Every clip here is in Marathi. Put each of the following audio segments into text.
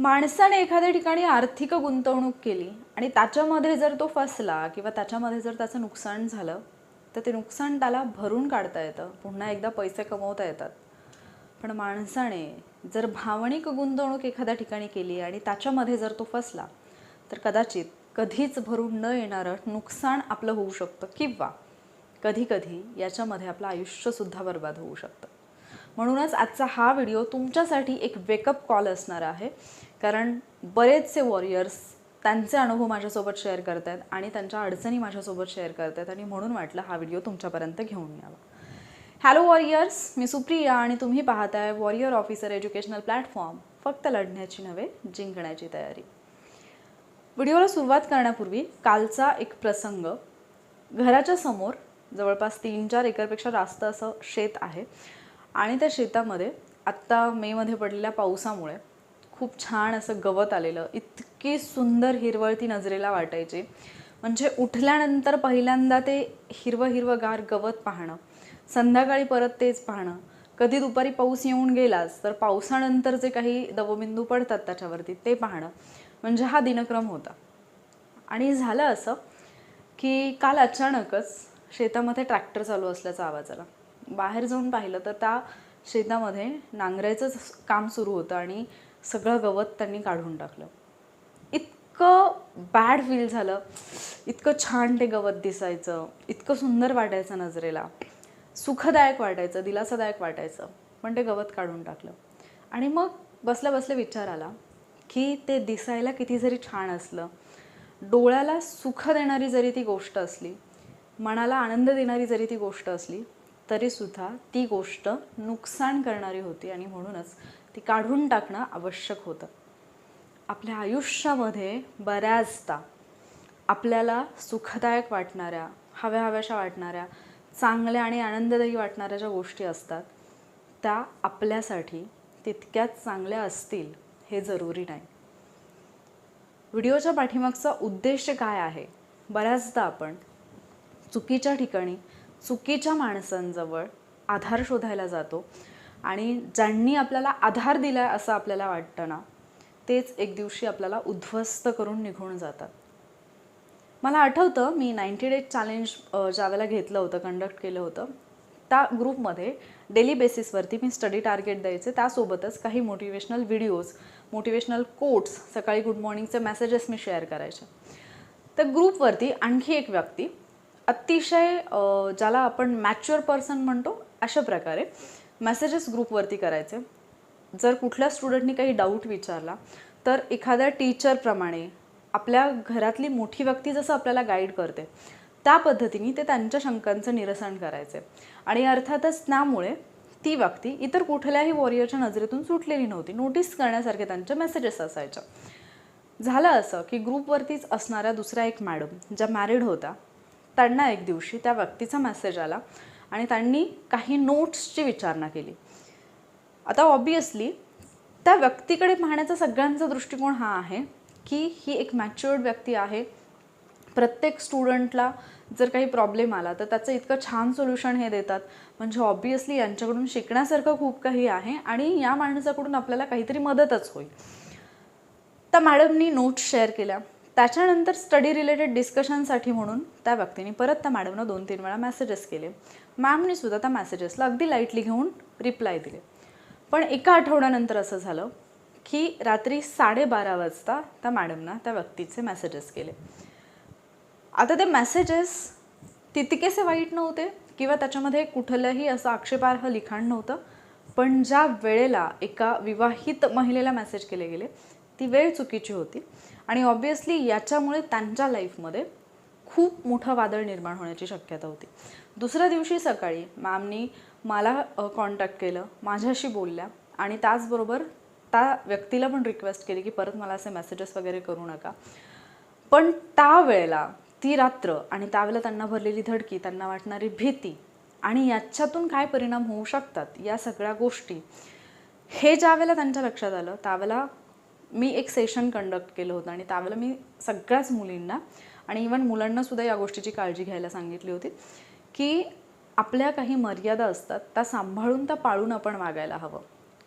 माणसाने एखाद्या ठिकाणी आर्थिक गुंतवणूक केली आणि त्याच्यामध्ये जर तो फसला किंवा त्याच्यामध्ये जर त्याचं नुकसान झालं तर ते नुकसान त्याला भरून काढता येतं. पुन्हा एकदा पैसे कमवता येतात. पण माणसाने जर भावनिक गुंतवणूक एखाद्या ठिकाणी केली आणि त्याच्यामध्ये जर तो फसला तर कदाचित कधीच भरून न येणारं नुकसान आपलं होऊ शकतं किंवा कधीकधी याच्यामध्ये आपलं आयुष्यसुद्धा बर्बाद होऊ शकतं. म्हणूनच आजचा हा व्हिडिओ तुमच्यासाठी एक वेकअप कॉल असणार आहे. कारण बरेचसे वॉरियर्स त्यांचे अनुभव माझ्यासोबत शेअर करत आहेत आणि त्यांच्या अडचणी माझ्यासोबत शेअर करत आहेत आणि म्हणून वाटलं हा व्हिडिओ तुमच्यापर्यंत घेऊन यावा. हॅलो वॉरियर्स मी सुप्रिया आणि तुम्ही पाहताय वॉरियर ऑफिसर एज्युकेशनल प्लॅटफॉर्म फक्त लढण्याची नव्हे जिंकण्याची तयारी. व्हिडिओला सुरुवात करण्यापूर्वी कालचा एक प्रसंग. घराच्या समोर जवळपास तीन चार एकरपेक्षा जास्त असं शेत आहे आणि त्या शेतामध्ये आत्ता मेमध्ये पडलेल्या पावसामुळे खूप छान असं गवत आलेलं. इतकी सुंदर हिरवळ ती नजरेला वाटायची. म्हणजे उठल्यानंतर पहिल्यांदा ते हिरवं हिरवंगार गवत पाहणं संध्याकाळी परत तेच पाहणं. कधी दुपारी पाऊस येऊन गेलाच तर पावसानंतर जे काही दवबिंदू पडतात त्याच्यावरती ते पाहणं. म्हणजे हा दिनक्रम होता. आणि झालं असं की काल अचानकच शेतामध्ये ट्रॅक्टर चालू असल्याचा आवाज आला. बाहेर जाऊन पाहिलं तर त्या शेतामध्ये नांगरायचंच काम सुरू होतं आणि सगळं गवत त्यांनी काढून टाकलं. इतकं बॅड फील झालं. इतकं छान ते गवत दिसायचं. इतकं सुंदर वाटायचं नजरेला. सुखदायक वाटायचं दिलासादायक वाटायचं. पण ते गवत काढून टाकलं. आणि मग बसल्या बसल्या विचार आला की ते दिसायला किती जरी छान असलं डोळ्याला सुख देणारी जरी ती गोष्ट असली मनाला आनंद देणारी जरी ती गोष्ट असली तरीसुद्धा ती गोष्ट नुकसान करणारी होती आणि म्हणूनच ती काढून टाकणं आवश्यक होतं. आपल्या आयुष्यामध्ये बऱ्याचदा आपल्याला सुखदायक वाटणाऱ्या हव्या हव्याशा वाटणाऱ्या चांगल्या आणि आनंददायी वाटणाऱ्या ज्या गोष्टी असतात त्या आपल्यासाठी तितक्याच चांगल्या असतील हे जरुरी नाही. व्हिडिओच्या पाठीमागचा उद्देश काय आहे? बऱ्याचदा आपण चुकीच्या ठिकाणी चुकीच्या माणसांजवळ आधार शोधायला जातो. आणि ज्यांनी आपल्याला आधार दिला आहे असं आपल्याला वाटतं ना तेच एक दिवशी आपल्याला उद्ध्वस्त करून निघून जातात. मला आठवतं मी नाईन्टी डेज चॅलेंज ज्यावेळेला घेतलं होतं कंडक्ट केलं होतं त्या ग्रुपमध्ये डेली बेसिसवरती मी स्टडी टार्गेट द्यायचे. त्यासोबतच काही मोटिवेशनल व्हिडिओज मोटिवेशनल कोट्स सकाळी गुड मॉर्निंगचे मेसेजेस मी शेअर करायचे. त्या ग्रुपवरती आणखी एक व्यक्ती अतिशय ज्याला आपण मॅच्युअर पर्सन म्हणतो अशा प्रकारे मेसेजेस ग्रुपवरती करायचे. जर कुठल्या स्टुडंटनी काही डाऊट विचारला तर एखाद्या टीचरप्रमाणे आपल्या घरातली मोठी व्यक्ती जसं आपल्याला गाईड करते त्या पद्धतीने ते त्यांच्या शंकांचं निरसन करायचे. आणि अर्थातच त्यामुळे ती व्यक्ती इतर कुठल्याही वॉरियरच्या नजरेतून सुटलेली नव्हती. नोटीस करण्यासारखे त्यांच्या मेसेजेस असायच्या झालं असं की ग्रुपवरतीच असणाऱ्या दुसऱ्या एक मॅडम ज्या मॅरिड होत्या त्यांना एक दिवशी त्या व्यक्तीचा मेसेज आला. आणि त्यांनी काही नोट्सची विचारणा केली. आता ऑब्वियसली त्या व्यक्तीकडे पाहण्याचा सगळ्यांचा दृष्टिकोन हा आहे की ही एक मॅच्युअर्ड व्यक्ती आहे. प्रत्येक स्टुडंटला जर काही प्रॉब्लेम आला तर त्याचं इतकं छान सोल्युशन हे देतात. म्हणजे ऑब्वियसली यांच्याकडून शिकण्यासारखं खूप काही आहे आणि या माणसाकडून आपल्याला काहीतरी मदतच होईल. त्या मॅडमनी नोट्स शेअर केल्या. त्याच्यानंतर स्टडी रिलेटेड डिस्कशनसाठी म्हणून त्या व्यक्तीने परत त्या मॅडमनं दोन तीन वेळा मेसेजेस केले. मॅमनी सुद्धा त्या मेसेजेसला अगदी लाईटली घेऊन रिप्लाय दिले. पण एका आठवड्यानंतर असं झालं की रात्री साडेबारा वाजता त्या मॅडमना त्या व्यक्तीचे मॅसेजेस केले. आता ते मेसेजेस तितकेसे वाईट नव्हते किंवा त्याच्यामध्ये कुठलंही असं आक्षेपार्ह लिखाण नव्हतं पण ज्या वेळेला एका विवाहित महिलेला मेसेज केले गेले ती वेळ चुकीची होती. आणि ऑब्वियसली याच्यामुळे त्यांच्या लाईफमध्ये खूप मोठं वादळ निर्माण होण्याची शक्यता होती. दुसऱ्या दिवशी सकाळी मॅमनी मला कॉन्टॅक्ट केलं माझ्याशी बोलल्या आणि त्याचबरोबर त्या व्यक्तीला पण रिक्वेस्ट केली की परत मला असे मेसेजेस वगैरे करू नका. पण त्यावेळेला ती रात्र आणि त्यावेळेला त्यांना भरलेली धडकी त्यांना वाटणारी भीती आणि याच्यातून काय परिणाम होऊ शकतात या सगळ्या गोष्टी हे ज्यावेळेला त्यांच्या लक्षात आलं त्यावेळेला मी एक सेशन कंडक्ट केलं होतं आणि त्यावेळेला मी सगळ्याच मुलींना आणि इवन मुलांनासुद्धा या गोष्टीची काळजी घ्यायला सांगितली होती की आपल्या काही मर्यादा असतात त्या सांभाळून त्या पाळून आपण वागायला हवं.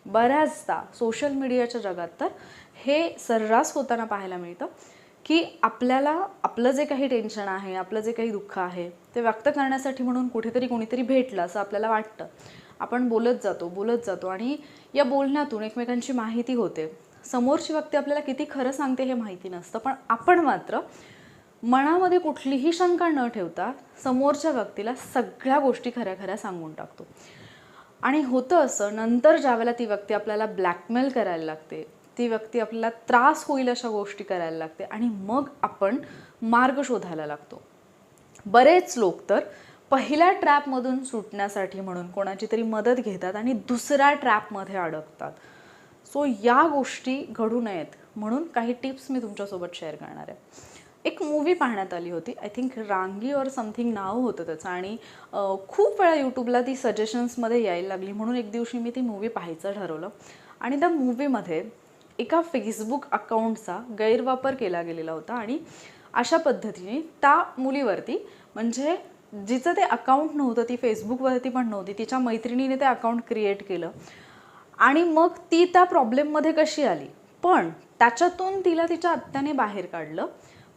बऱ्याचदा सोशल मीडियाच्या जगात तर हे सर्रास होताना पाहायला मिळतं की आपल्याला आपलं जे काही टेन्शन आहे आपलं जे काही दुःख आहे ते व्यक्त करण्यासाठी म्हणून कुठेतरी कोणीतरी भेटलं असं आपल्याला वाटतं. आपण बोलत जातो बोलत जातो आणि या बोलण्यातून एकमेकांची माहिती होते. समोरची व्यक्ती आपल्याला किती खरं सांगते हे माहिती नसतं पण आपण मात्र मनामध्ये कुठलीही शंका न ठेवता समोरच्या व्यक्तीला सगळ्या गोष्टी खऱ्या खऱ्या सांगून टाकतो. आणि होतं असं नंतर ज्यावेळेला ती व्यक्ती आपल्याला ब्लॅकमेल करायला लागते ती व्यक्ती आपल्याला त्रास होईल अशा गोष्टी करायला लागते आणि मग आपण मार्ग शोधायला लागतो. बरेच लोक तर पहिल्या ट्रॅपमधून सुटण्यासाठी म्हणून कोणाची तरी मदत घेतात आणि दुसऱ्या ट्रॅपमध्ये अडकतात. सो या गोष्टी घडू नयेत म्हणून काही टिप्स मी तुमच्यासोबत शेअर करणार आहे. एक मूवी पाहण्यात आली होती. आय थिंक रांगी और समथिंग नाव होतं त्याचं आणि खूप वेळा यूट्यूबला ती सजेशन्समध्ये यायला लागली म्हणून एक दिवशी मी ती मूवी पाहायचं ठरवलं. आणि त्या मूवीमध्ये एका फेसबुक अकाउंटचा गैरवापर केला गेलेला होता आणि अशा पद्धतीने त्या मुलीवरती म्हणजे जिचं ते अकाउंट नव्हतं ती फेसबुकवरती पण नव्हती तिच्या मैत्रिणीने ते अकाउंट क्रिएट केलं. आणि मग ती त्या प्रॉब्लेममध्ये कशी आली? पण त्याच्यातून तिला तिच्या आत्याने बाहेर काढलं.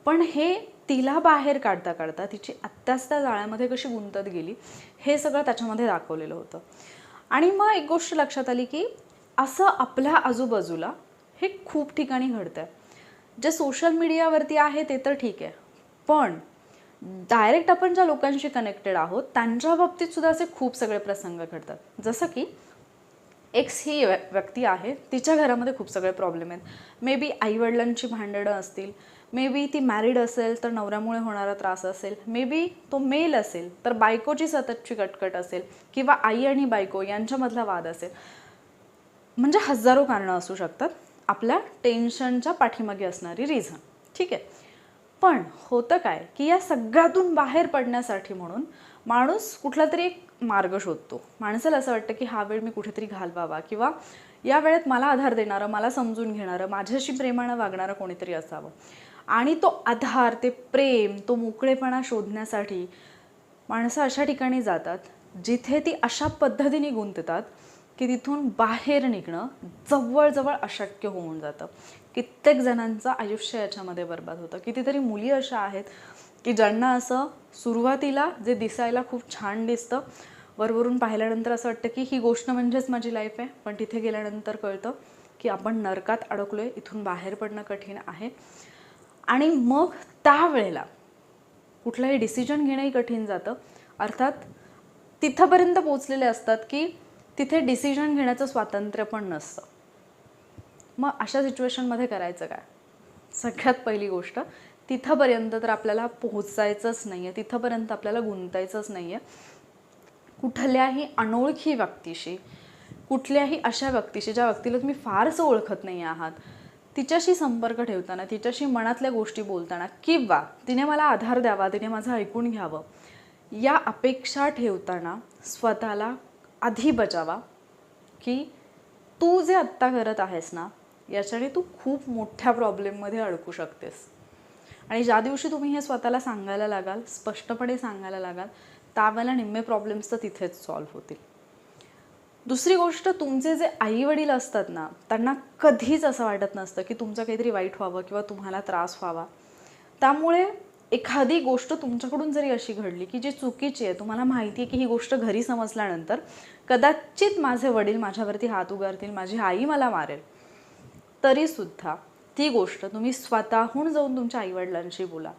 पण हे तिला बाहेर काढता काढता तिची आत्याच त्या जाळ्यामध्ये कशी गुंतत गेली हे सगळं त्याच्यामध्ये दाखवलेलं होतं. आणि मग एक गोष्ट लक्षात आली की असं आपल्या आजूबाजूला हे खूप ठिकाणी घडतं आहे जे सोशल मीडियावरती आहे ते तर ठीक आहे. पण डायरेक्ट आपण ज्या लोकांशी कनेक्टेड आहोत त्यांच्या बाबतीत सुद्धा असे खूप सगळे प्रसंग घडतात. जसं की एक्स ही व्य- व्यक्ती आहे. तिच्या घरामध्ये खूप सगळे प्रॉब्लेम आहेत. मे बी आईवडिलांची भांडणं असतील. मे बी ती मॅरिड असेल तर नवऱ्यामुळे होणारा त्रास असेल. मे बी तो मेल असेल तर बायकोची सततची कटकट असेल किंवा आई आणि बायको यांच्यामधला वाद असेल. म्हणजे हजारो कारणं असू शकतात. आपल्या टेन्शनच्या पाठीमागे असणारी रिझन ठीक आहे? पण होतं काय की या सगळ्यातून बाहेर पडण्यासाठी म्हणून माणूस कुठला तरी एक मार्ग शोधतो. माणसाला असं वाटतं की हा वेळ मी कुठेतरी घालवावा किंवा या वेळेत मला आधार देणारं मला समजून घेणारं माझ्याशी प्रेमानं वागणारं कोणीतरी असावं. आणि तो आधार ते प्रेम तो मोकळेपणा शोधण्यासाठी माणसं अशा ठिकाणी जातात जिथे ती अशा पद्धतीने गुंततात की तिथून बाहेर निघणं जवळजवळ अशक्य होऊन जातं. कित्येक जणांचं आयुष्य याच्यामध्ये बर्बाद होतं. कितीतरी मुली अशा आहेत की ज्यांना असं सुरुवातीला जे दिसायला खूप छान दिसतं वरवरून पाहिल्यानंतर असं वाटतं की ही गोष्ट म्हणजेच माझी लाईफ आहे. पण तिथे गेल्यानंतर कळतं की आपण नरकात अडकलो आहे इथून बाहेर पडणं कठीण आहे. आणि मग त्यावेळेला कुठलाही डिसिजन घेणंही कठीण जातं. अर्थात तिथंपर्यंत पोचलेले असतात की तिथे डिसिजन घेण्याचं स्वातंत्र्य पण नसतं. मग अशा सिच्युएशनमध्ये करायचं काय? सगळ्यात पहिली गोष्ट तिथंपर्यंत तर आपल्याला पोहोचायचंच नाही आहे तिथंपर्यंत आपल्याला गुंतायचंच नाही आहे कुठल्याही अनोळखी व्यक्तीशी कुठल्याही अशा व्यक्तीशी ज्या व्यक्तीला तुम्ही फारसं ओळखत नाही आहात तिच्याशी संपर्क ठेवताना तिच्याशी मनातल्या गोष्टी बोलताना किंवा तिने मला आधार द्यावा तिने माझं ऐकून घ्यावं या अपेक्षा ठेवताना स्वतःला आधी बजावा की तू जे आत्ता करत आहेस ना याच्याने तू खूप मोठ्या प्रॉब्लेममध्ये अडकू शकतेस. आणि ज्या दिवशी तुम्ही हे स्वतःला सांगायला लागाल स्पष्टपणे सांगायला लागाल त्यावेळेला निम्मे प्रॉब्लेम्स तर तिथेच सॉल्व्ह होतील. दुसरी गोष्ट तुमचे जे आई वडील असतात ना त्यांना कधीच असं वाटत नसतं की तुमचं काहीतरी वाईट व्हावं किंवा तुम्हाला त्रास व्हावा. त्यामुळे एखादी गोष्ट तुमच्याकडून जरी अशी घडली की जी चुकीची आहे तुम्हाला माहिती आहे की ही गोष्ट घरी समजल्यानंतर कदाचित माझे वडील माझ्यावरती हात उगारतील माझी आई मला मारेल. तरीसुद्धा ती गोष्ट तुम्ही स्वतःहून जाऊन तुमच्या आईवडिलांशी बोला.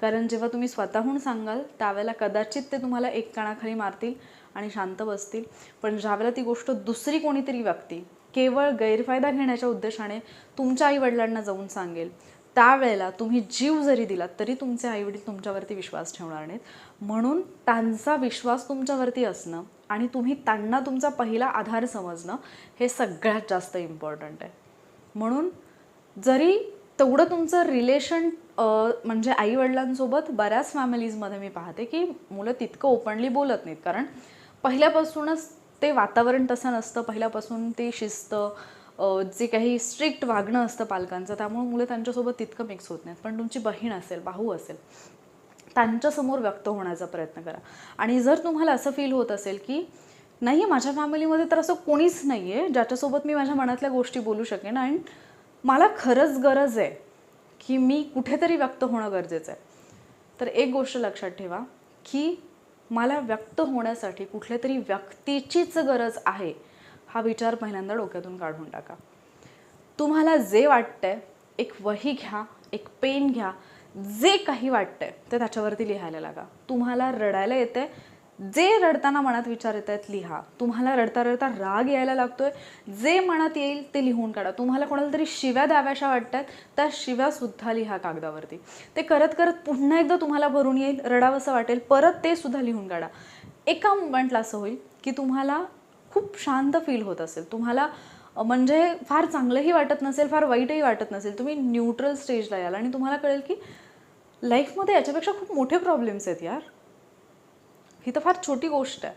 कारण जेव्हा तुम्ही स्वतःहून सांगाल त्यावेळेला कदाचित ते तुम्हाला एक कानाखाली मारतील आणि शांत बसतील. पण ज्यावेळेला ती गोष्ट दुसरी कोणीतरी व्यक्ती केवळ गैरफायदा घेण्याच्या उद्देशाने तुमच्या आईवडिलांना जाऊन सांगेल त्यावेळेला तुम्ही जीव जरी दिलात तरी तुमचे आईवडील तुमच्यावरती विश्वास ठेवणार नाहीत. म्हणून त्यांचा विश्वास तुमच्यावरती असणं आणि तुम्ही त्यांना तुमचा पहिला आधार समजणं हे सगळ्यात जास्त इम्पॉर्टंट आहे. म्हणून जरी तेवढं तुमचं रिलेशन म्हणजे आईवडिलांसोबत बऱ्याच फॅमिलीजमध्ये मी पाहते की मुलं तितकं ओपनली बोलत नाहीत. कारण पहिल्यापासूनच ते वातावरण तसं नसतं. पहिल्यापासून ते शिस्त जे काही स्ट्रिक्ट वागणं असतं पालकांचं त्यामुळे मुलं त्यांच्यासोबत तितकं मिक्स होत नाहीत. पण तुमची बहीण असेल भाऊ असेल त्यांच्यासमोर व्यक्त होण्याचा प्रयत्न करा. आणि जर तुम्हाला असं फील होत असेल की नाही आहे माझ्या फॅमिलीमध्ये तर असं कोणीच नाही आहे ज्याच्यासोबत मी माझ्या मनातल्या गोष्टी बोलू शकेन. अँड मला खरंच गरज आहे की मी कुठेतरी व्यक्त होणं गरजेचं आहे. तर एक गोष्ट लक्षात ठेवा की मला व्यक्त होण्यासाठी कुठल्या तरी व्यक्तीचीच गरज आहे हा विचार पहिल्यांदा डोक्यातून काढून टाका. तुम्हाला जे वाटतंय एक वही घ्या एक पेन घ्या जे काही वाटतंय ते त्याच्यावरती लिहायला लागा. तुम्हाला रडायला येतंय जे रडताना मनात विचार येत आहेत लिहा. तुम्हाला रडता रडता राग यायला लागतोय. जे मनात येईल ते लिहून काढा. तुम्हाला कोणाला तरी शिव्या द्याव्याशा वाटतात त्या शिव्यासुद्धा लिहा कागदावरती. ते करत करत पुन्हा एकदा तुम्हाला भरून येईल रडावंसं वाटेल परत ते सुद्धा लिहून काढा. एका मुमेंटला असं होईल की तुम्हाला खूप शांत फील होत असेल. तुम्हाला म्हणजे फार चांगलंही वाटत नसेल फार वाईटही वाटत नसेल. तुम्ही न्यूट्रल स्टेजला याल आणि तुम्हाला कळेल की लाईफमध्ये याच्यापेक्षा खूप मोठे प्रॉब्लेम्स आहेत यार. ही तर फार छोटी गोष्ट आहे.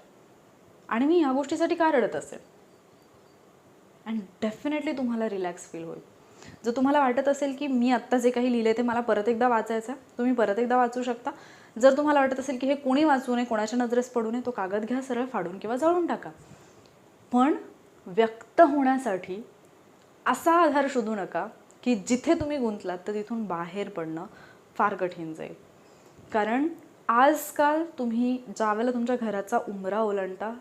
आणि मी ह्या गोष्टीसाठी का रडत असेल? अँड डेफिनेटली तुम्हाला रिलॅक्स फील होईल. जर तुम्हाला वाटत असेल की मी आत्ता जे काही लिहिले ते मला परत एकदा वाचायचं आहे तुम्ही परत एकदा वाचू शकता. जर तुम्हाला वाटत असेल की हे कोणी वाचू नये कोणाच्या नजरेस पडू नये तो कागद घ्या सरळ फाडून किंवा जळून टाका. पण व्यक्त होण्यासाठी असा आधार शोधू नका की जिथे तुम्ही गुंतलात तर तिथून बाहेर पडणं फार कठीण जाईल. कारण आजकाल तुम्ही ज्यावेळेला तुमच्या घराचा उंबरा ओलांडता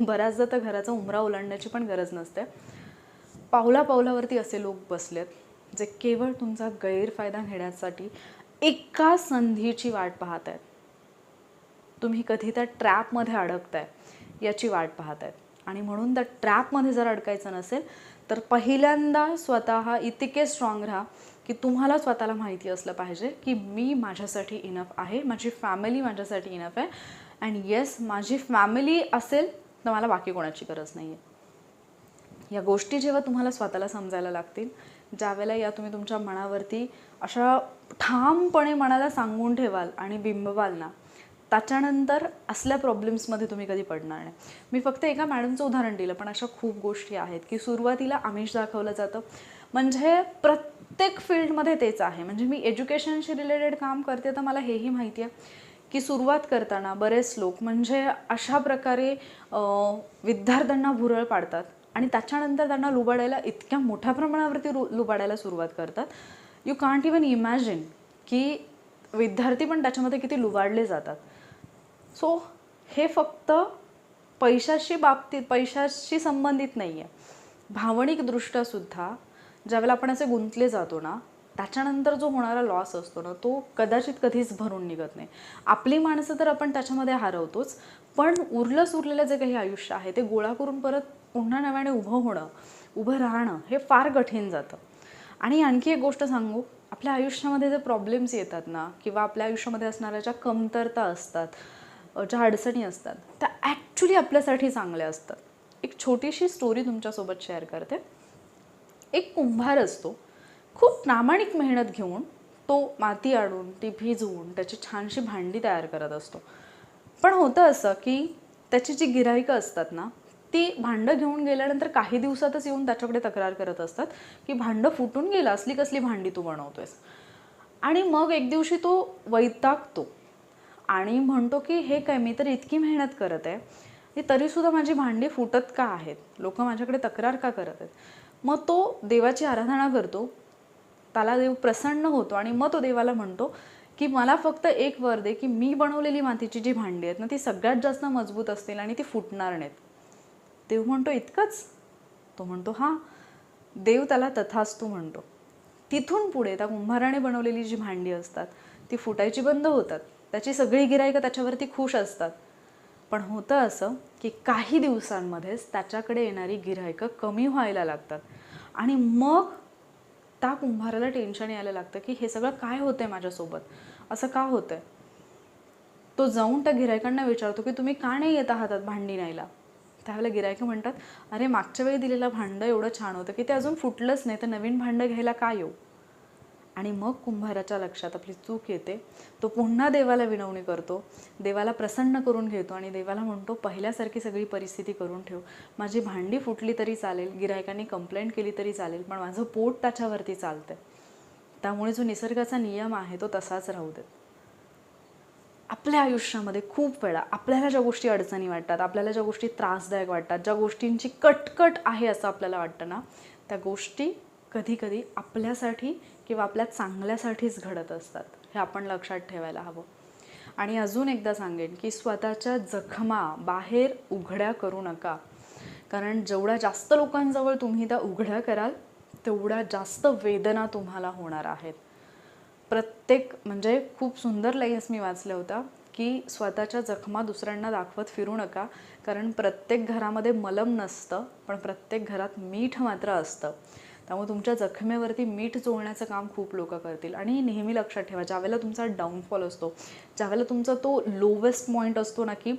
बऱ्याचदा तर घराचा उंबरा ओलांडण्याची पण गरज नसते. पावला पावलावरती असे लोक बसलेत जे केवळ तुमचा गैरफायदा घेण्यासाठी एका संधीची वाट पाहत आहेत तुम्ही कधी त्या ट्रॅपमध्ये अडकताय याची वाट पाहत आहेत आणि म्हणून त्या ट्रॅपमध्ये जर अडकायचं नसेल तर पहिल्यांदा स्वतः इतके स्ट्रॉंग राहा की तुम्हाला स्वतःला माहिती असलं पाहिजे की मी माझ्यासाठी इनफ आहे माझी फॅमिली माझ्यासाठी इनफ आहे. अँड येस माझी फॅमिली असेल तर मला बाकी कोणाची गरज नाही आहे या गोष्टी जेव्हा तुम्हाला स्वतःला समजायला लागतील ज्यावेळेला या तुम्ही तुमच्या मनावरती अशा ठामपणे मनाला सांगून ठेवाल आणि बिंबवाल ना त्याच्यानंतर असल्या प्रॉब्लेम्समध्ये तुम्ही कधी पडणार नाही. मी फक्त एका मॅडमचं उदाहरण दिलं पण अशा खूप गोष्टी आहेत की सुरुवातीला आमिष दाखवलं जातं. म्हणजे प्रत्येक फील्डमध्ये तेच आहे. म्हणजे मी एज्युकेशनशी रिलेटेड काम करते तर मला हेही माहिती आहे की सुरुवात करताना बरेच लोक म्हणजे अशा प्रकारे विद्यार्थ्यांना भुरळ पाडतात आणि त्याच्यानंतर त्यांना लुबाडायला इतक्या मोठ्या प्रमाणावरती रु लुबाडायला सुरुवात करतात. यू कांट इवन इमॅजिन की विद्यार्थी पण त्याच्यामध्ये किती लुबाडले जातात. सो हे फक्त पैशाशी बाबतीत पैशाशी संबंधित नाही आहे भावनिकदृष्ट्यासुद्धा ज्यावेळेला आपण असे गुंतले जातो ना त्याच्यानंतर जो होणारा लॉस असतो ना तो कदाचित कधीच भरून निघत नाही. आपली माणसं तर आपण त्याच्यामध्ये हरवतोच पण उरलं सुरलेलं जे काही आयुष्य आहे ते गोळा करून परत पुन्हा नव्याने उभं होणं उभं राहणं हे फार कठीण जातं. आणि आणखी एक गोष्ट सांगू आपल्या आयुष्यामध्ये जे प्रॉब्लेम्स येतात ना किंवा आपल्या आयुष्यामध्ये असणाऱ्या ज्या कमतरता असतात ज्या अडचणी असतात त्या ॲक्च्युली आपल्यासाठी चांगल्या असतात. एक छोटीशी स्टोरी तुमच्यासोबत शेअर करते. एक कुंभार असतो. खूप प्रामाणिक मेहनत घेऊन तो माती आणून ती भिजवून त्याची छानशी भांडी तयार करत असतो. पण होतं असं की त्याची जी गिराईकं असतात ना ती भांडं घेऊन गेल्यानंतर काही दिवसातच येऊन त्याच्याकडे तक्रार करत असतात की भांडं फुटून गेलं असली कसली भांडी तू बनवतोयस. आणि मग एक दिवशी तो वैतागतो आणि म्हणतो की हे काय मी तर इतकी मेहनत करत आहे की तरीसुद्धा माझी भांडी फुटत का आहेत? लोक माझ्याकडे तक्रार का करत आहेत? मग तो देवाची आराधना करतो. त्याला देव प्रसन्न होतो आणि मग तो देवाला म्हणतो की मला फक्त एक वर दे की मी बनवलेली मातीची जी भांडी आहेत ना ती सगळ्यात जास्त मजबूत असतील आणि ती फुटणार नाहीत. देव म्हणतो इतकंच? तो म्हणतो हां. देव त्याला तथास्तू म्हणतो. तिथून पुढे त्या कुंभाराने बनवलेली जी भांडी असतात ती फुटायची बंद होतात. त्याची सगळी गिरायकं त्याच्यावरती खुश असतात. पण होतं असं की काही दिवसांमध्येच त्याच्याकडे येणारी गिरायकं कमी व्हायला लागतात. आणि मग त्या कुंभाराला टेन्शन यायला लागतं की हे सगळं काय होतं आहे माझ्यासोबत? असं का होतंय? तो जाऊन त्या गिरायकांना विचारतो की तुम्ही का नाही येत आहात भांडी न्यायला? त्यावेळेला गिरायकं म्हणतात अरे मागच्या वेळी दिलेलं भांडं एवढं छान होतं की ते अजून फुटलंच नाही तर नवीन भांडं घ्यायला का येऊ? आणि मग कुंभाराच्या लक्षात आपली चूक येते. तो पुन्हा देवाला विनवणी करतो. देवाला प्रसन्न करून घेतो आणि देवाला म्हणतो पहिल्यासारखी सगळी परिस्थिती करून ठेव. माझी भांडी फुटली तरी चालेल गिरायकांनी कंप्लेंट केली तरी चालेल पण माझं पोट त्याच्यावरती चालतंय. त्यामुळे जो निसर्गाचा नियम आहे तो तसाच राहू देत. आपल्या आयुष्यामध्ये खूप वेळा आपल्याला ज्या गोष्टी अडचणी वाटतात आपल्याला ज्या गोष्टी त्रासदायक वाटतात ज्या गोष्टींची कटकट आहे असं आपल्याला वाटतं ना त्या गोष्टी कधीकधी आपल्यासाठी किंवा आपल्या चांगल्यासाठीच घडत असतात हे आपण लक्षात ठेवायला हवं. आणि अजून एकदा सांगेन की स्वतःच्या जखमा बाहेर उघड्या करू नका. कारण जेवढ्या जास्त लोकांजवळ तुम्ही त्या उघड्या कराल तेवढ्या जास्त वेदना तुम्हाला होणार आहेत. प्रत्येक म्हणजे खूप सुंदर लाईन्स मी वाचल्या होता की स्वतःच्या जखमा दुसऱ्यांना दाखवत फिरू नका. कारण प्रत्येक घरामध्ये मलम नसतं पण प्रत्येक घरात मीठ मात्र असतं. त्यामुळे तुमच्या जखमेवरती मीठ चोळण्याचं काम खूप लोक करतील. आणि नेहमी लक्षात ठेवा ज्यावेळेला तुमचा डाऊनफॉल असतो ज्यावेळेला तुमचा तो लोवेस्ट पॉईंट असतो ना की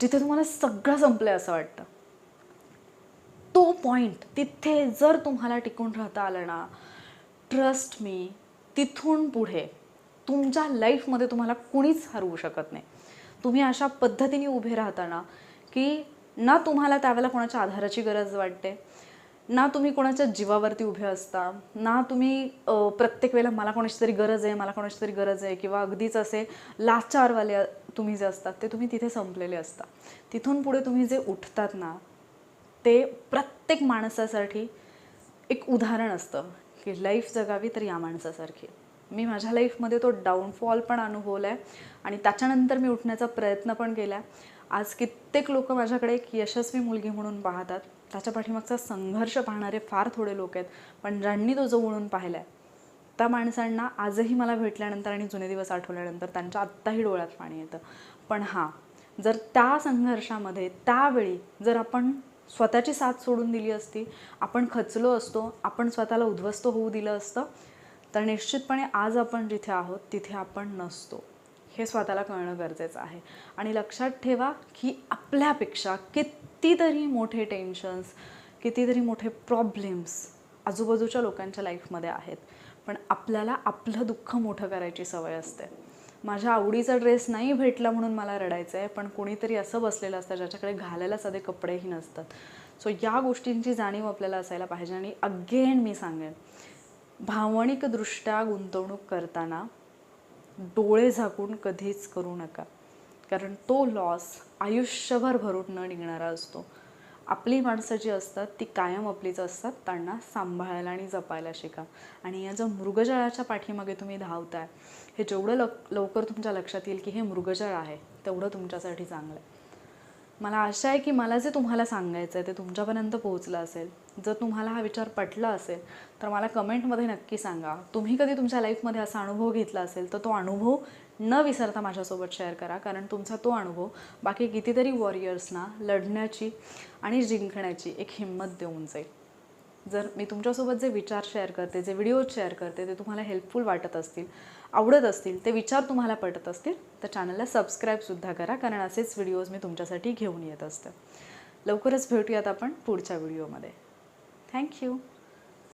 जिथे तुम्हाला सगळं संपलं असं वाटतं. तो पॉईंट तिथे जर तुम्हाला टिकून राहता आलं ना ट्रस्ट मी तिथून पुढे तुमच्या लाईफमध्ये तुम्हाला कुणीच हरवू शकत नाही. तुम्ही अशा पद्धतीने उभे राहताना की ना तुम्हाला त्यावेळेला कोणाच्या आधाराची गरज वाटते ना तुम्ही कोणाच्या जीवावरती उभे असता ना तुम्ही प्रत्येक वेळेला मला कोणाची तरी गरज आहे मला कोणाची तरी गरज आहे किंवा अगदीच असे लाचारवाले तुम्ही जे असतात ते तुम्ही तिथे संपलेले असता. तिथून पुढे तुम्ही जे उठतात ना ते प्रत्येक माणसासाठी एक उदाहरण असतं की लाईफ जगावी तर या माणसासारखी. मी माझ्या लाईफमध्ये तो डाऊनफॉल पण अनुभवला आहे आणि त्याच्यानंतर मी उठण्याचा प्रयत्न पण केला आहे आज कित्येक लोक माझ्याकडे एक यशस्वी मुलगी म्हणून पाहतात. त्याच्या पाठीमागचा संघर्ष पाहणारे फार थोडे लोक आहेत पण ज्यांनी तो जवळून पाहिला आहे त्या माणसांना आजही मला भेटल्यानंतर आणि जुने दिवस आठवल्यानंतर त्यांच्या आत्ताही डोळ्यात पाणी येतं. पण हां जर त्या संघर्षामध्ये त्यावेळी जर आपण स्वतःची साथ सोडून दिली असती आपण खचलो असतो आपण स्वतःला उद्ध्वस्त होऊ दिलं असतं तर निश्चितपणे आज आपण जिथे आहोत तिथे आपण नसतो. हे स्वतःला कळणं गरजेचं आहे. आणि लक्षात ठेवा की आपल्यापेक्षा कितीतरी मोठे टेन्शन्स कितीतरी मोठे प्रॉब्लेम्स आजूबाजूच्या लोकांच्या लाईफमध्ये आहेत. पण आपल्याला आपलं दुःख मोठं करायची सवय असते. माझ्या आवडीचा ड्रेस नाही भेटला म्हणून मला रडायचं आहे पण कोणीतरी असं बसलेलं असतं ज्याच्याकडे घालायला साधे कपडेही नसतात. सो या गोष्टींची जाणीव आपल्याला असायला पाहिजे आणि अगेन मी सांगेन भावनिकदृष्ट्या गुंतवणूक करताना डोळे झाकून कधीच करू नका. कारण तो लॉस आयुष्यभर भरून न निघणारा असतो. आपली माणसं जी असतात ती कायम आपलीच असतात. त्यांना सांभाळायला आणि जपायला शिका. आणि या जो मृगजळाच्या पाठीमागे तुम्ही धावताय हे जेवढं लव लवकर तुमच्या लक्षात येईल की हे मृगजळ आहे तेवढं तुमच्यासाठी चांगलं आहे. मला आशा आहे की मला जे तुम्हाला सांगायचं आहे ते तुमच्यापर्यंत पोहोचलं असेल. जर तुम्हाला हा विचार पटला असेल तर मला कमेंटमध्ये नक्की सांगा. तुम्ही कधी तुमच्या लाईफमध्ये असा अनुभव घेतला असेल तर तो अनुभव न विसरता माझ्यासोबत शेअर करा. कारण तुमचा तो अनुभव बाकी कितीतरी वॉरियर्सना लढण्याची आणि जिंकण्याची एक हिंमत देऊन जाईल. जर मी तुमच्यासोबत जे विचार शेअर करते जे व्हिडिओज शेअर करते ते तुम्हाला हेल्पफुल वाटत असतील आवडत असतील ते विचार तुम्हाला पटत असतील तर चॅनलला सबस्क्राईबसुद्धा करा कारण असेच व्हिडिओज मी तुमच्यासाठी घेऊन येत असतं. लवकरच भेटूयात आपण पुढच्या व्हिडिओमध्ये थँक्यू